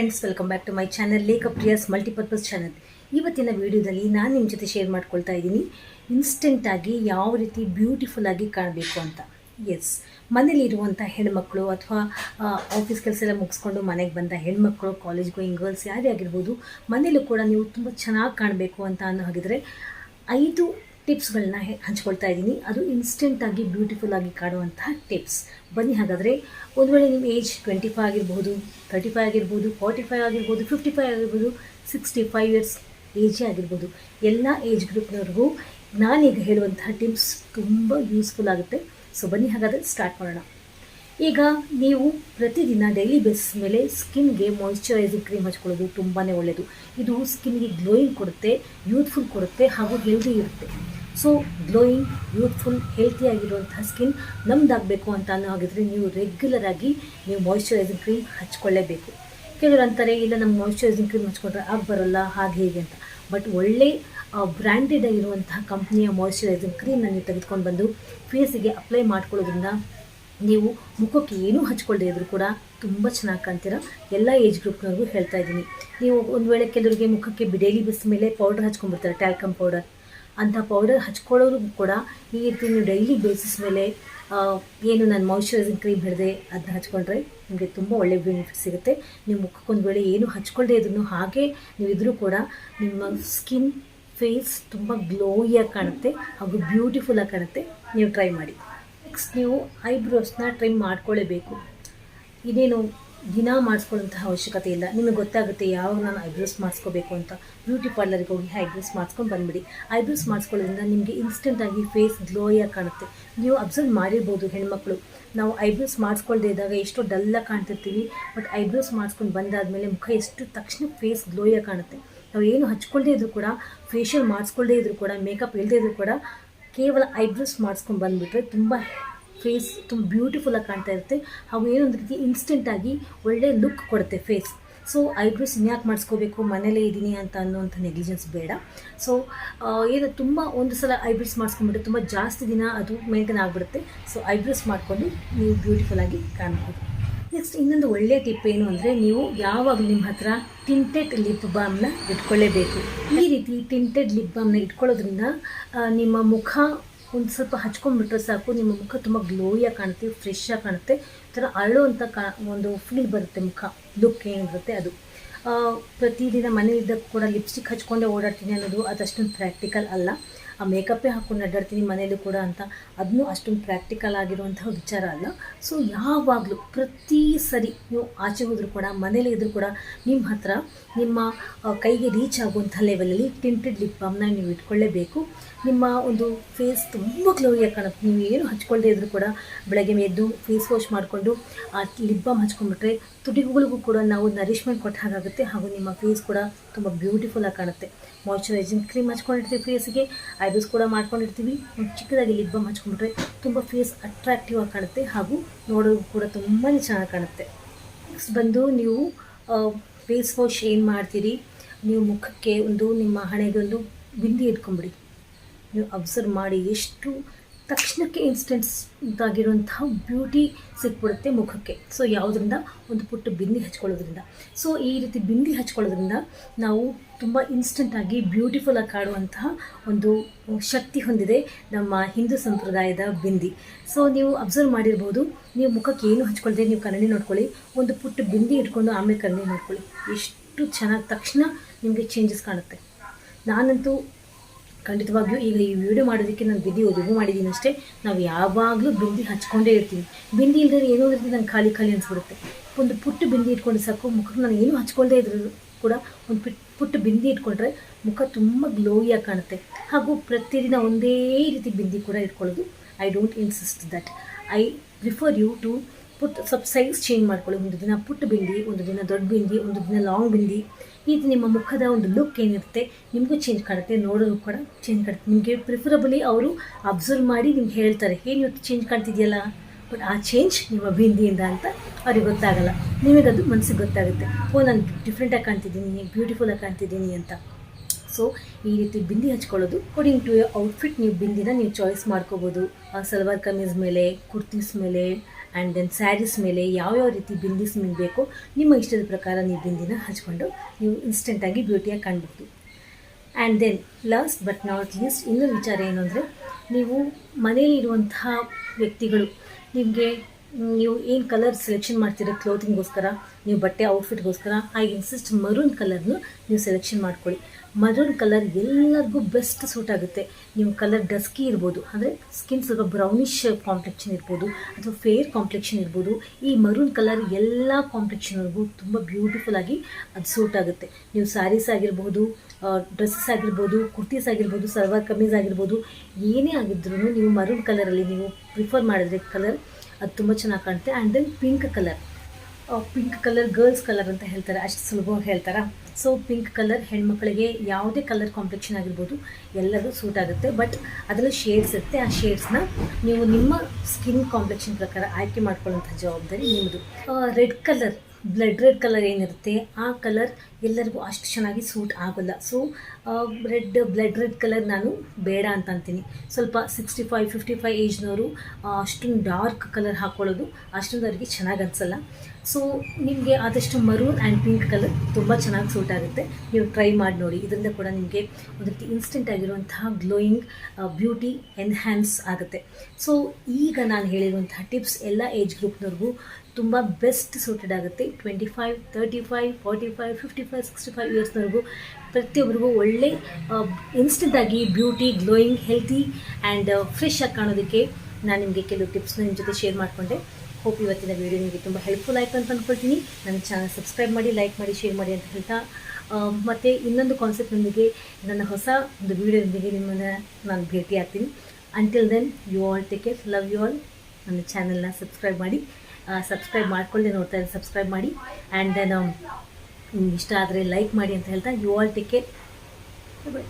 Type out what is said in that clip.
Friends welcome back to my channel Lekha ಪ್ರಿಯಸ್ multipurpose channel ಇವತ್ತಿನ ವಿಡಿಯೋದಲ್ಲಿ ನಾನು ನಿಮ್ಮ ಜೊತೆ ಶೇರ್ ಮಾಡ್ಕೊಳ್ತಾ ಇದ್ದೀನಿ. ಇನ್ಸ್ಟೆಂಟಾಗಿ ಯಾವ ರೀತಿ ಬ್ಯೂಟಿಫುಲ್ ಆಗಿ ಕಾಣಬೇಕು ಅಂತ. ಎಸ್ ಮನೇಲಿರುವಂಥ ಹೆಣ್ಮಕ್ಳು ಅಥವಾ ಆಫೀಸ್ ಕೆಲಸ ಎಲ್ಲ ಮುಗಿಸ್ಕೊಂಡು ಮನೆಗೆ ಬಂದ ಹೆಣ್ಮಕ್ಳು ಕಾಲೇಜ್ ಗೋಯಿಂಗ್ ಗರ್ಲ್ಸ್ ಯಾರೇ ಆಗಿರ್ಬೋದು, ಮನೇಲೂ ಕೂಡ ನೀವು ತುಂಬ ಚೆನ್ನಾಗಿ ಕಾಣಬೇಕು ಅಂತ ಅನ್ನೋ ಹಾಗಿದ್ರೆ, ಐದು ಟಿಪ್ಸ್ಗಳನ್ನ ಹಂಚ್ಕೊಳ್ತಾ ಇದ್ದೀನಿ. ಅದು ಇನ್ಸ್ಟೆಂಟಾಗಿ ಬ್ಯೂಟಿಫುಲ್ ಆಗಿ ಕಾಣುವಂತಹ ಟಿಪ್ಸ್ ಬನ್ನಿ ಹಾಗಾದರೆ, ಒಂದು ವೇಳೆ ನಿಮ್ಮ ಏಜ್ ಟ್ವೆಂಟಿ ಫೈವ್ ಆಗಿರ್ಬೋದು ತರ್ಟಿ ಫೈವ್ ಆಗಿರ್ಬೋದು ಫಾರ್ಟಿ ಫೈವ್ ಆಗಿರ್ಬೋದು ಫಿಫ್ಟಿ ಫೈವ್ ಆಗಿರ್ಬೋದು ಸಿಕ್ಸ್ಟಿ ಫೈವ್ ಇಯರ್ಸ್ ಏಜೇ ಆಗಿರ್ಬೋದು, ಎಲ್ಲ ಏಜ್ ಗ್ರೂಪ್ನವ್ರಿಗೂ ನಾನೀಗ ಹೇಳುವಂತಹ ಟಿಪ್ಸ್ ತುಂಬ ಯೂಸ್ಫುಲ್ ಆಗುತ್ತೆ. ಸೊ ಬನ್ನಿ ಹಾಗಾದರೆ ಸ್ಟಾರ್ಟ್ ಮಾಡೋಣ. ಈಗ ನೀವು ಪ್ರತಿದಿನ ಡೈಲಿ ಬೇಸಿಸ್ ಮೇಲೆ ಸ್ಕಿನ್ಗೆ ಮಾಯಿಶ್ಚರೈಸಿಂಗ್ ಕ್ರೀಮ್ ಹಚ್ಕೊಳ್ಳೋದು ತುಂಬಾ ಒಳ್ಳೆಯದು ಇದು ಸ್ಕಿನ್ಗೆ ಗ್ಲೋಯಿಂಗ್ ಕೊಡುತ್ತೆ ಯೂತ್ಫುಲ್ ಕೊಡುತ್ತೆ ಹಾಗೂ ಹೆಲ್ದಿ ಇರುತ್ತೆ. ಸೊ ಗ್ಲೋಯಿಂಗ್ ಯೂತ್ಫುಲ್ ಹೆಲ್ತಿಯಾಗಿರುವಂಥ ಸ್ಕಿನ್ ನಮ್ದಾಗಬೇಕು ಅಂತ ಅನ್ನೋ ಹಾಗಿದ್ರೆ ನೀವು ರೆಗ್ಯುಲರ್ ಆಗಿ ನೀವು ಮಾಯಿಶ್ಚರೈಸಿಂಗ್ ಕ್ರೀಮ್ ಹಚ್ಕೊಳ್ಳೇಬೇಕು. ಕೆಲವರು ಅಂತಾರೆ ಇಲ್ಲ ನಮ್ಮ ಮಾಯಿಶ್ಚರೈಸಿಂಗ್ ಕ್ರೀಮ್ ಹಚ್ಕೊಂಡ್ರೆ ಆಗ ಬರೋಲ್ಲ, ಹಾಗೆ ಹೀಗೆ ಅಂತ? ಬಟ್ ಒಳ್ಳೆ ಬ್ರ್ಯಾಂಡೆಡ್ ಆಗಿರುವಂತಹ ಕಂಪ್ನಿಯ ಮಾಯಿಶ್ಚರೈಸಿಂಗ್ ಕ್ರೀಮ್ನ ನೀವು ತೆಗೆದುಕೊಂಡು ಬಂದು ಫೇಸಿಗೆ ಅಪ್ಲೈ ಮಾಡ್ಕೊಳ್ಳೋದ್ರಿಂದ ನೀವು ಮುಖಕ್ಕೆ ಏನೂ ಹಚ್ಕೊಳ್ಳದೆ ಇದ್ರೂ ಕೂಡ ತುಂಬ ಚೆನ್ನಾಗಿ ಕಾಣ್ತೀರ? ಎಲ್ಲ ಏಜ್ ಗ್ರೂಪ್ನವ್ರಿಗೂ ಹೇಳ್ತಾ ಇದ್ದೀನಿ. ನೀವು ಒಂದು ವೇಳೆ ಕೆಲವರಿಗೆ ಮುಖಕ್ಕೆ ಬಿಡೇಲಿ ಬಿಸ್ ಮೇಲೆ ಪೌಡರ್ ಹಚ್ಕೊಂಡ್ಬಿಡ್ತಾರೆ ಟ್ಯಾಲ್ಕಮ್ ಪೌಡರ್ ಅಂಥ ಪೌಡರ್ ಹಚ್ಕೊಳ್ಳೋರು ಕೂಡ ಈ ರೀತಿ ನೀವು ಡೈಲಿ ಬೇಸಿಸ್ ಮೇಲೆ ಏನು ನಾನು ಮಾಯಿಶ್ಚರೈಸಿಂಗ್ ಕ್ರೀಮ್ ಹಿಡಿದೆ ಅದನ್ನ ಹಚ್ಕೊಂಡ್ರೆ ನಿಮಗೆ ತುಂಬ ಒಳ್ಳೆ ಬೆನಿಫಿಟ್ ಸಿಗುತ್ತೆ. ನೀವು ಮುಖಕ್ಕೊಂದು ವೇಳೆ ಏನು ಹಚ್ಕೊಳ್ಳದೆ ಇದ್ರೂ ಹಾಗೆ ನೀವು ಇದ್ರೂ ಕೂಡ ನಿಮ್ಮ ಸ್ಕಿನ್ ಫೇಸ್ ತುಂಬ ಗ್ಲೋಯಿಯಾಗಿ ಕಾಣುತ್ತೆ ಹಾಗೂ ಬ್ಯೂಟಿಫುಲ್ಲಾಗಿ ಕಾಣುತ್ತೆ. ನೀವು ಟ್ರೈ ಮಾಡಿ. ನೆಕ್ಸ್ಟ್ ನೀವು ಐಬ್ರೋಸ್ನ ಟ್ರಿಮ್ ಮಾಡ್ಕೊಳ್ಳೇಬೇಕು ಇದೇನು ದಿನ ಮಾಡಿಸ್ಕೊಳ್ಳೋಂತಹ ಅವಶ್ಯಕತೆ ಇಲ್ಲ. ನಿಮಗೆ ಗೊತ್ತಾಗುತ್ತೆ ಯಾವಾಗ ನಾನು ಐಬ್ರೋಸ್ ಮಾಡಿಸ್ಕೋಬೇಕು ಅಂತ. ಬ್ಯೂಟಿ ಪಾರ್ಲರ್ಗೆ ಹೋಗಿ ಐಬ್ರೋಸ್ ಮಾಡಿಸ್ಕೊಂಡು ಬಂದುಬಿಡಿ. ಐಬ್ರೋಸ್ ಮಾಡಿಸ್ಕೊಳ್ಳೋದ್ರಿಂದ ನಿಮಗೆ ಇನ್ಸ್ಟೆಂಟಾಗಿ ಫೇಸ್ ಗ್ಲೋಯಾಗಿ ಕಾಣುತ್ತೆ. ನೀವು ಅಬ್ಸರ್ವ್ ಮಾಡಿರ್ಬೋದು ಹೆಣ್ಮಕ್ಳು. ನಾವು ಐಬ್ರೋಸ್ ಮಾಡಿಸ್ಕೊಳ್ದೇ ಇದ್ದಾಗ ಎಷ್ಟೋ ಡಲ್ಲಾಗಿ ಕಾಣ್ತಿರ್ತೀವಿ. ಬಟ್ ಐಬ್ರೋಸ್ ಮಾಡಿಸ್ಕೊಂಡು ಬಂದಾದಮೇಲೆ ಮುಖ ಎಷ್ಟು ತಕ್ಷಣ ಫೇಸ್ ಗ್ಲೋಯಾಗಿ ಕಾಣುತ್ತೆ. ನಾವು ಏನು ಹಚ್ಕೊಳ್ಳದೇ ಇದ್ರೂ ಕೂಡ ಫೇಶಿಯಲ್ ಮಾಡಿಸ್ಕೊಳ್ಳದೇ ಇದ್ರೂ ಕೂಡ ಮೇಕಪ್ ಇಲ್ಲದೇ ಇದ್ರೂ ಕೂಡ ಕೇವಲ ಐಬ್ರೋಸ್ ಮಾಡಿಸ್ಕೊಂಡು ಬಂದುಬಿಟ್ರೆ ತುಂಬ ಫೇಸ್ ತುಂಬ ಬ್ಯೂಟಿಫುಲ್ಲಾಗಿ ಕಾಣ್ತಾ ಇರುತ್ತೆ. ಹಾಗೂ ಏನೊಂದು ರೀತಿ ಇನ್ಸ್ಟೆಂಟಾಗಿ ಒಳ್ಳೆ ಲುಕ್ ಕೊಡುತ್ತೆ ಫೇಸ್ ಸೊ ಐಬ್ರೋಸ್ ಇನ್ಯಾಕೆ ಮಾಡಿಸ್ಕೋಬೇಕು, ಮನೇಲೇ ಇದ್ದೀನಿ ಅಂತ ಅನ್ನೋಂಥ ನೆಗ್ಲಿಜೆನ್ಸ್ ಬೇಡ. ಸೊ ಏನು ತುಂಬ ಒಂದು ಸಲ ಐಬ್ರೋಸ್ ಮಾಡಿಸ್ಕೊಂಡ್ಬಿಟ್ರೆ ತುಂಬ ಜಾಸ್ತಿ ದಿನ ಅದು ಮೇಂಟೈನ್ ಆಗಿಬಿಡುತ್ತೆ. ಸೊ ಐಬ್ರೋಸ್ ಮಾಡಿಕೊಂಡು ನೀವು ಬ್ಯೂಟಿಫುಲ್ಲಾಗಿ ಕಾಣ್ಬೋದು. ನೆಕ್ಸ್ಟ್ ಇನ್ನೊಂದು ಒಳ್ಳೆಯ ಟಿಪ್ ಏನು ಅಂದರೆ ನೀವು ಯಾವಾಗ ನಿಮ್ಮ ಹತ್ರ ಟಿಂಟೆಡ್ ಲಿಪ್ ಬಾಮ್ನ ಇಟ್ಕೊಳ್ಳೇಬೇಕು. ಈ ರೀತಿ ಟಿಂಟೆಡ್ ಲಿಪ್ ಬಾಮ್ನ ಇಟ್ಕೊಳ್ಳೋದ್ರಿಂದ ನಿಮ್ಮ ಮುಖ ಒಂದು ಸ್ವಲ್ಪ ಹಚ್ಕೊಂಡ್ಬಿಟ್ರೆ ಸಾಕು, ನಿಮ್ಮ ಮುಖ ತುಂಬ ಗ್ಲೋಯಾಗಿ ಕಾಣುತ್ತೆ ಫ್ರೆಶ್ ಆಗಿ ಕಾಣುತ್ತೆ. ಥರ ಅಂತ ಕಾ ಒಂದು ಫೀಲ್ ಬರುತ್ತೆ ಮುಖ ಲುಕ್ ಏನಿರುತ್ತೆ ಅದು. ಪ್ರತಿದಿನ ಮನೆಯಿಂದ ಕೂಡ ಲಿಪ್ಸ್ಟಿಕ್ ಹಚ್ಕೊಂಡೆ ಓಡಾಡ್ತೀನಿ ಅನ್ನೋದು ಅದಷ್ಟೊಂದು ಪ್ರಾಕ್ಟಿಕಲ್ ಅಲ್ಲ. ಆ ಮೇಕಪ್ಪೇ ಹಾಕ್ಕೊಂಡು ಅಡ್ಡಾಡ್ತೀನಿ ಮನೇಲಿ ಕೂಡ ಅಂತ ಅದನ್ನೂ ಅಷ್ಟೊಂದು ಪ್ರಾಕ್ಟಿಕಲ್ ಆಗಿರುವಂತಹ ವಿಚಾರ ಅಲ್ಲ. ಸೊ ಯಾವಾಗಲೂ ಪ್ರತಿ ಸರಿ ನೀವು ಆಚೆ ಹೋದರೂ ಕೂಡ, ಮನೇಲಿ ಇದ್ದರೂ ಕೂಡ ನಿಮ್ಮ ಹತ್ರ ನಿಮ್ಮ ಕೈಗೆ ರೀಚ್ ಆಗುವಂಥ ಲೆವೆಲಲ್ಲಿ ಟಿಂಟೆಡ್ ಲಿಪ್ ಬಾಮ್ನ ನೀವು ಇಟ್ಕೊಳ್ಳೇಬೇಕು. ನಿಮ್ಮ ಒಂದು ಫೇಸ್ ತುಂಬ ಕ್ಲೋರಿಯಾಗಿ ಕಾಣುತ್ತೆ. ನೀವು ಏನು ಹಚ್ಕೊಳ್ಳದೇ ಇದ್ದರೂ ಕೂಡ ಬೆಳಗ್ಗೆ ಎದ್ದು ಫೇಸ್ ವಾಶ್ ಮಾಡಿಕೊಂಡು ಆ ಲಿಪ್ ಬಾಮ್ ಹಚ್ಕೊಂಡ್ಬಿಟ್ರೆ ತುಟಿಗಳಿಗೂ ಕೂಡ ನಾವು ನರಿಶ್ಮೆಂಟ್ ಕೊಟ್ಟ ಹಾಗಾಗುತ್ತೆ ಹಾಗೂ ನಿಮ್ಮ ಫೇಸ್ ಕೂಡ ತುಂಬ ಬ್ಯೂಟಿಫುಲ್ಲಾಗಿ ಕಾಣುತ್ತೆ. ಮಾಯ್ಚರೈಸಿಂಗ್ ಕ್ರೀಮ್ ಹಚ್ಕೊಂಡಿರ್ತೀವಿ ಫೇಸ್ಗೆ ಐಬ್ರೋಸ್ ಕೂಡ ಮಾಡ್ಕೊಂಡಿರ್ತೀವಿ. ಒಂದು ಚಿಕ್ಕದಾಗಿ ಲಿಪ್ ಬಾಮ್ ಹಚ್ಕೊಂಡ್ರೆ ತುಂಬ ಫೇಸ್ ಅಟ್ರಾಕ್ಟಿವ್ ಆಗಿ ಕಾಣುತ್ತೆ ಹಾಗೂ ನೋಡೋದು ಕೂಡ ತುಂಬಾ ಚೆನ್ನಾಗಿ ಕಾಣುತ್ತೆ. ನೆಕ್ಸ್ಟ್ ಬಂದು ನೀವು ಫೇಸ್ ವಾಶ್ ಏನು ಮಾಡ್ತೀರಿ? ನೀವು ಮುಖಕ್ಕೆ ಒಂದು, ನಿಮ್ಮ ಹಣೆಗೆ ಒಂದು ಬಿಂದಿ ಇಟ್ಕೊಂಬಿಡಿ ನೀವು ಅಬ್ಸರ್ವ್ ಮಾಡಿ ಎಷ್ಟು ತಕ್ಷಣಕ್ಕೆ ಇನ್ಸ್ಟೆಂಟ್ಸ್ ಆಗಿರುವಂತಹ ಬ್ಯೂಟಿ ಸಿಕ್ಬಿಡುತ್ತೆ ಮುಖಕ್ಕೆ. ಸೊ ಯಾವುದರಿಂದ? ಒಂದು ಪುಟ್ಟ ಬಿಂದಿ ಹಚ್ಕೊಳ್ಳೋದ್ರಿಂದ. ಸೊ ಈ ರೀತಿ ಬಿಂದಿ ಹಚ್ಕೊಳ್ಳೋದ್ರಿಂದ ನಾವು ತುಂಬ ಇನ್ಸ್ಟೆಂಟಾಗಿ ಬ್ಯೂಟಿಫುಲ್ಲಾಗಿ ಕಾಡುವಂತಹ ಒಂದು ಶಕ್ತಿ ಹೊಂದಿದೆ ನಮ್ಮ ಹಿಂದೂ ಸಂಪ್ರದಾಯದ ಬಿಂದಿ. ಸೊ ನೀವು ಅಬ್ಸರ್ವ್ ಮಾಡಿರ್ಬೋದು, ನೀವು ಮುಖಕ್ಕೆ ಏನು ಹಚ್ಕೊಳ್ದೆ ನೀವು ಕನ್ನಡಿ ನೋಡ್ಕೊಳ್ಳಿ, ಒಂದು ಪುಟ್ಟ ಬಿಂದಿ ಇಟ್ಕೊಂಡು ಆಮೇಲೆ ಕನ್ನಡಿ ನೋಡ್ಕೊಳ್ಳಿ. ಎಷ್ಟು ಚೆನ್ನಾಗಿ ತಕ್ಷಣ ನಿಮಗೆ ಚೇಂಜಸ್ ಕಾಣುತ್ತೆ. ನಾನಂತೂ ಖಂಡಿತವಾಗ್ಲೂ ಈಗ ಈ ವಿಡಿಯೋ ಮಾಡೋದಕ್ಕೆ ನಾನು ಬಿಂದಿ ರಿಮೂವ್ ಮಾಡಿದ್ದೀನಿ ಅಷ್ಟೇ. ನಾವು ಯಾವಾಗಲೂ ಬಿಂದಿ ಹಚ್ಕೊಂಡೇ ಇರ್ತೀವಿ. ಬಿಂದಿ ಇಲ್ಲದೆ ಏನೋ ಇರ್ತದೆ ನಂಗೆ ಖಾಲಿ ಖಾಲಿ ಅನಿಸ್ಬಿಡುತ್ತೆ. ಒಂದು ಪುಟ್ಟ ಬಿಂದಿ ಇಟ್ಕೊಂಡು ಸಾಕು ಮುಖಕ್ಕೆ ನಾನು ಏನು ಹಚ್ಕೊಳ್ದೇ ಇದ್ರು ಕೂಡ ಒಂದು ಪಿಟ್ ಪುಟ್ಟ ಬಿಂದಿ ಇಟ್ಕೊಂಡ್ರೆ ಮುಖ ತುಂಬ ಗ್ಲೋವಿಯಾಗಿ ಕಾಣುತ್ತೆ. ಹಾಗೂ ಪ್ರತಿದಿನ ಒಂದೇ ರೀತಿ ಬಿಂದಿ ಕೂಡ ಇಟ್ಕೊಳ್ಳೋದು. I don't insist that I prefer you to put ಸ್ವಲ್ಪ ಸೈಜ್ ಚೇಂಜ್ ಮಾಡ್ಕೊಳ್ಳಿ. ಒಂದು ದಿನ ಪುಟ್ಟ ಬಿಂದಿ, ಒಂದು ದಿನ ದೊಡ್ಡ ಬಿಂದಿ, ಒಂದು ದಿನ ಲಾಂಗ್ ಬಿಂದಿ. ಇದು ನಿಮ್ಮ ಮುಖದ ಒಂದು ಲುಕ್ ಏನಿರುತ್ತೆ, ನಿಮಗೂ ಚೇಂಜ್ ಕಾಣುತ್ತೆ, ನೋಡೋದು ಕೂಡ ಚೇಂಜ್ ಕಾಣುತ್ತೆ. ನಿಮಗೆ ಪ್ರಿಫರಬಲಿ ಅವರು ಅಬ್ಸರ್ವ್ ಮಾಡಿ ನಿಮ್ಗೆ ಹೇಳ್ತಾರೆ, ಏನು ಇವತ್ತು ಚೇಂಜ್ ಕಾಣ್ತಿದೆಯಲ್ಲ? ಬಟ್ ಆ ಚೇಂಜ್ ನಿಮ್ಮ ಬಿಂದಿಯಿಂದ ಅಂತ ಅವ್ರಿಗೆ ಗೊತ್ತಾಗಲ್ಲ. ನಿಮಗದು ಮನಸ್ಸಿಗೆ ಗೊತ್ತಾಗುತ್ತೆ. ಓ, ನಾನು ಡಿಫ್ರೆಂಟಾಗಿ ಕಾಣ್ತಿದ್ದೀನಿ ಬ್ಯೂಟಿಫುಲ್ಲಾಗಿ ಕಾಣ್ತಿದ್ದೀನಿ ಅಂತ. ಸೊ ಈ ರೀತಿ ಬಿಂದಿ ಹಚ್ಕೊಳ್ಳೋದು ಅಕಾರ್ಡಿಂಗ್ ಟು ಔಟ್ಫಿಟ್ ನೀವು ಬಿಂದಿನ ನೀವು ಚಾಯ್ಸ್ ಮಾಡ್ಕೋಬೋದು. ಸಲ್ವಾರ್ ಕಮೀಸ್ ಮೇಲೆ, ಕುರ್ತೀಸ್ ಮೇಲೆ ಆ್ಯಂಡ್ ದೆನ್ ಸ್ಯಾರೀಸ್ ಮೇಲೆ ಯಾವ್ಯಾವ ರೀತಿ ಬಿಂದಿಸ್ ನಿಮಗೆ ಬೇಕೋ ನಿಮ್ಮ ಇಷ್ಟದ ಪ್ರಕಾರ ನೀವು ಬಿಂದಿನ ಹಚ್ಕೊಂಡು ನೀವು ಇನ್ಸ್ಟೆಂಟಾಗಿ ಬ್ಯೂಟಿಯಾಗಿ ಕಾಣಬಹುದು and then last but not least ಇನ್ನೊಂದು ವಿಚಾರ ಏನು ಅಂದರೆ, ನೀವು ಮನೆಯಲ್ಲಿರುವಂತಹ ವ್ಯಕ್ತಿಗಳು ನಿಮಗೆ ನೀವು ಏನು ಕಲರ್ ಸೆಲೆಕ್ಷನ್ ಮಾಡ್ತೀರಾ ಕ್ಲೋತಿಂಗ್ಗೋಸ್ಕರ ನೀವು ಬಟ್ಟೆ ಔಟ್ಫಿಟ್ಗೋಸ್ಕರ ಐ ಇನ್ಸಿಸ್ಟ್ ಮರೂನ್ ಕಲರ್ನು ನೀವು ಸೆಲೆಕ್ಷನ್ ಮಾಡ್ಕೊಳ್ಳಿ. ಮರೂನ್ ಕಲರ್ ಎಲ್ಲರಿಗೂ ಬೆಸ್ಟ್ ಸೂಟ್ ಆಗುತ್ತೆ. ನೀವು ಕಲರ್ ಡಸ್ಕಿ ಇರ್ಬೋದು, ಅಂದರೆ ಸ್ಕಿನ್ ಸ್ವಲ್ಪ ಬ್ರೌನಿಷ್ ಕಾಂಪ್ಲೆಕ್ಷನ್ ಇರ್ಬೋದು, ಅಥವಾ ಫೇರ್ ಕಾಂಪ್ಲೆಕ್ಷನ್ ಇರ್ಬೋದು, ಈ ಮರೂನ್ ಕಲರ್ ಎಲ್ಲ ಕಾಂಪ್ಲೆಕ್ಷನ್ವರೆಗೂ ತುಂಬ ಬ್ಯೂಟಿಫುಲ್ ಆಗಿ ಅದು ಸೂಟ್ ಆಗುತ್ತೆ. ನೀವು ಸ್ಯಾರೀಸ್ ಆಗಿರ್ಬೋದು ಡ್ರೆಸ್ಸಸ್ ಆಗಿರ್ಬೋದು ಕುರ್ತೀಸ್ ಆಗಿರ್ಬೋದು ಸರ್ವರ್ ಕಮೀಸ್ ಆಗಿರ್ಬೋದು, ಏನೇ ಆಗಿದ್ರೂ ನೀವು ಮರೂನ್ ಕಲರಲ್ಲಿ ನೀವು ಪ್ರಿಫರ್ ಮಾಡಿದ್ರೆ ಕಲರ್ ಅದು ತುಂಬ ಚೆನ್ನಾಗಿ ಕಾಣುತ್ತೆ. And then pink colour pink colour girls colour ಅಂತ ಹೇಳ್ತಾರೆ. ಅಷ್ಟು ಸುಲಭವಾಗಿ ಹೇಳ್ತಾರಾ? ಸೊ ಪಿಂಕ್ ಕಲರ್ ಹೆಣ್ಮಕ್ಳಿಗೆ ಯಾವುದೇ ಕಲರ್ ಕಾಂಪ್ಲೆಕ್ಷನ್ ಆಗಿರ್ಬೋದು ಎಲ್ಲರೂ ಸೂಟ್ ಆಗುತ್ತೆ. ಬಟ್ ಅದರಲ್ಲಿ ಶೇಡ್ಸ್ ಇರುತ್ತೆ. ಆ ಶೇಡ್ಸ್ನ ನೀವು ನಿಮ್ಮ ಸ್ಕಿನ್ ಕಾಂಪ್ಲೆಕ್ಷನ್ ಪ್ರಕಾರ ಆಯ್ಕೆ ಮಾಡ್ಕೊಳ್ಳೋಂಥ ಜವಾಬ್ದಾರಿ ನಿಮ್ಮದು red colour blood red colour ಏನಿರುತ್ತೆ? ಆ ಕಲರ್ ಎಲ್ಲರಿಗೂ ಅಷ್ಟು ಚೆನ್ನಾಗಿ ಸೂಟ್ ಆಗೋಲ್ಲ. So red blood red colour ನಾನು ಬೇಡ ಅಂತ ಅಂತೀನಿ ಸ್ವಲ್ಪ ಸಿಕ್ಸ್ಟಿ ಫೈವ್ ಫಿಫ್ಟಿ ಫೈವ್ ಏಜ್ನವರು ಅಷ್ಟೊಂದು ಡಾರ್ಕ್ ಕಲರ್ ಹಾಕ್ಕೊಳ್ಳೋದು ಅಷ್ಟೊಂದು ಅವರಿಗೆ ಚೆನ್ನಾಗಿ ಅನಿಸಲ್ಲ. ಸೊ ನಿಮಗೆ ಆದಷ್ಟು ಮರೂನ್ ಆ್ಯಂಡ್ ಪಿಂಕ್ ಕಲರ್ ತುಂಬ ಚೆನ್ನಾಗಿ ಸೂಟ್ ಆಗುತ್ತೆ. ನೀವು ಟ್ರೈ ಮಾಡಿ ನೋಡಿ. ಇದರಿಂದ ಕೂಡ ನಿಮಗೆ ಒಂದು ರೀತಿ ಇನ್ಸ್ಟೆಂಟ್ ಆಗಿರುವಂತಹ ಗ್ಲೋಯಿಂಗ್ ಬ್ಯೂಟಿ ಎನ್ಹ್ಯಾನ್ಸ್ ಆಗುತ್ತೆ. ಸೊ ಈಗ ನಾನು ಹೇಳಿರುವಂತಹ ಟಿಪ್ಸ್ ಎಲ್ಲ ಏಜ್ ಗ್ರೂಪ್ನವ್ರಿಗೂ ತುಂಬ ಬೆಸ್ಟ್ ಸೂಟೆಡ್ ಆಗುತ್ತೆ. Twenty five thirty five forty five fifty five sixty five ಇಯರ್ಸ್ನವರೆಗೂ ಪ್ರತಿಯೊಬ್ಬರಿಗೂ ಒಳ್ಳೆ ಇನ್ಸ್ಟೆಂಟಾಗಿ beauty glowing healthy and fresh ಆಗಿ ಕಾಣೋದಕ್ಕೆ ನಾನು ನಿಮಗೆ ಕೆಲವು ಟಿಪ್ಸ್ನ ನಿಮ್ಮ ಜೊತೆ ಶೇರ್ ಮಾಡಿಕೊಂಡೆ. ಹೋಪ್ ಇವತ್ತಿನ ವೀಡಿಯೋ ನಿಮಗೆ ತುಂಬ ಹೆಲ್ಪ್ಫುಲ್ ಆಯಿತು ಅಂತ ಅಂದ್ಕೊಳ್ತೀನಿ ನನ್ನ ಚಾನಲ್ ಸಬ್ಸ್ಕ್ರೈಬ್ ಮಾಡಿ ಲೈಕ್ ಮಾಡಿ ಶೇರ್ ಮಾಡಿ ಅಂತ ಹೇಳ್ತಾ ಮತ್ತು ಇನ್ನೊಂದು ಕಾನ್ಸೆಪ್ಟ್ನೊಂದಿಗೆ ನನ್ನ ಹೊಸ ಒಂದು ವೀಡಿಯೋದೊಂದಿಗೆ ನಿಮ್ಮನ್ನು ನಾನು ಭೇಟಿ ಆಗ್ತೀನಿ. Until then you all take care love you all ನನ್ನ ಚಾನಲ್ನ ಸಬ್ಸ್ಕ್ರೈಬ್ ಮಾಡಿ ಸಬ್ಸ್ಕ್ರೈಬ್ ಮಾಡ್ಕೊಳ್ಳಿ ನೋಡ್ತಾ ಇದ್ದೀನಿ ಸಬ್ಸ್ಕ್ರೈಬ್ ಮಾಡಿ. ಆ್ಯಂಡ್ ದೆನ್ ನಿಮ್ಗೆ ಇಷ್ಟ ಆದರೆ ಲೈಕ್ ಮಾಡಿ ಅಂತ ಹೇಳ್ತಾ ಯು ಆಲ್ ಟಿಕೆಟ್ ಬೈ